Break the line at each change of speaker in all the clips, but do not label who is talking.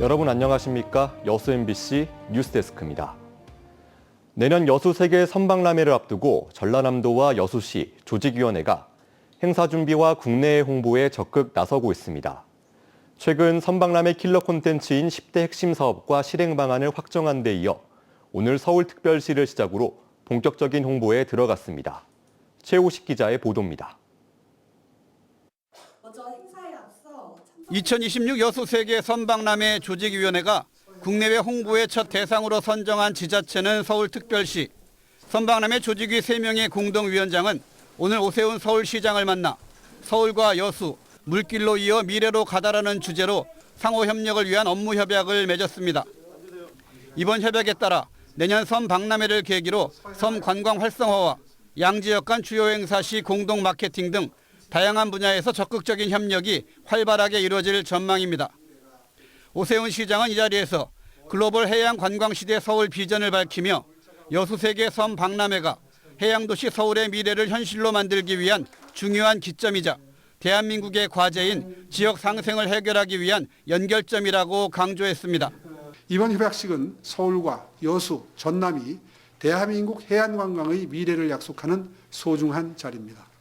여러분 안녕하십니까? 여수 MBC 뉴스데스크입니다. 내년 여수 세계 선박람회를 앞두고 전라남도와 여수시 조직위원회가 행사 준비와 국내외 홍보에 적극 나서고 있습니다. 최근 선박람회 킬러 콘텐츠인 10대 핵심 사업과 실행 방안을 확정한 데 이어 오늘 서울특별시를 시작으로 본격적인 홍보에 들어갔습니다. 최우식 기자의 보도입니다.
먼저 행사에 앞서
2026 여수 세계 선박람회 조직위원회가 국내외 홍보의 첫 대상으로 선정한 지자체는 서울특별시. 선박람회 조직위 3명의 공동위원장은 오늘 오세훈 서울시장을 만나 서울과 여수, 물길로 이어 미래로 가다라는 주제로 상호 협력을 위한 업무 협약을 맺었습니다. 이번 협약에 따라 내년 섬 박람회를 계기로 섬 관광 활성화와 양지역 간 주요 행사 시 공동 마케팅 등 다양한 분야에서 적극적인 협력이 활발하게 이루어질 전망입니다. 오세훈 시장은 이 자리에서 글로벌 해양 관광 시대 서울 비전을 밝히며 여수 세계 섬 박람회가 해양 도시 서울의 미래를 현실로 만들기 위한 중요한 기점이자 대한민국의 과제인 지역 상생을 해결하기 위한 연결점이라고 강조했습니다.
이번 협약식은 서울과 여수, 전남이 대한민국 해안 관광의 미래를 약속하는 소중한 자리입니다.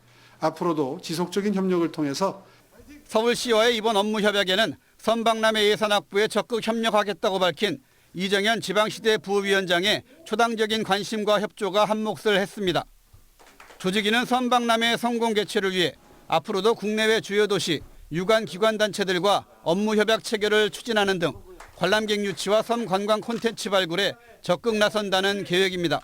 앞으로도 지속적인 협력을 통해서
서울시와의 이번 업무 협약에는 선박람회 예산 확보에 적극 협력하겠다고 밝힌 이정현 지방시대 부위원장의 초당적인 관심과 협조가 한몫을 했습니다. 조직위는 선박람회 성공 개최를 위해 앞으로도 국내외 주요 도시, 유관 기관 단체들과 업무 협약 체결을 추진하는 등 관람객 유치와 섬 관광 콘텐츠 발굴에 적극 나선다는 계획입니다.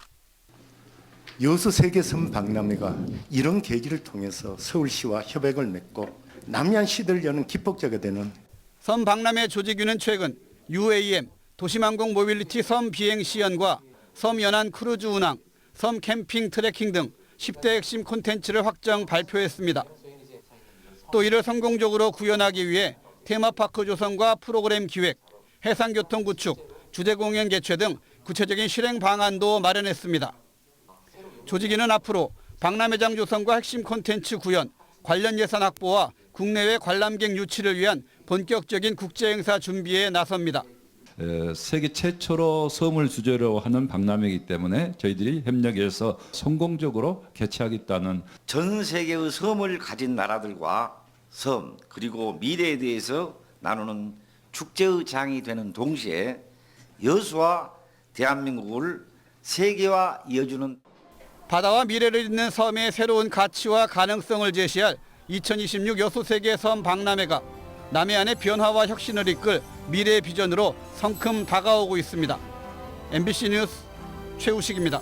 여수 세계섬 박람회가 이런 계기를 통해서 서울시와 협약을 맺고 남양시들 여는 기폭제가 되는
섬 박람회 조직위는 최근 UAM 도시망공 모빌리티 섬 비행 시연과 섬 연안 크루즈 운항, 섬 캠핑 트레킹 등 10대 핵심 콘텐츠를 확정 발표했습니다. 또 이를 성공적으로 구현하기 위해 테마파크 조성과 프로그램 기획, 해상교통 구축, 주제 공연 개최 등 구체적인 실행 방안도 마련했습니다. 조직위는 앞으로 박람회장 조성과 핵심 콘텐츠 구현, 관련 예산 확보와 국내외 관람객 유치를 위한 본격적인 국제 행사 준비에 나섭니다.
에, 세계 최초로 섬을 주제로 하는 박람회이기 때문에 저희들이 협력해서 성공적으로 개최하겠다는
전 세계의 섬을 가진 나라들과 섬 그리고 미래에 대해서 나누는 축제의 장이 되는 동시에 여수와 대한민국을 세계화 이어주는
바다와 미래를 잇는 섬의 새로운 가치와 가능성을 제시할 2026 여수 세계 섬 박람회가 남해안의 변화와 혁신을 이끌 미래 비전으로 성큼 다가오고 있습니다. MBC 뉴스 최우식입니다.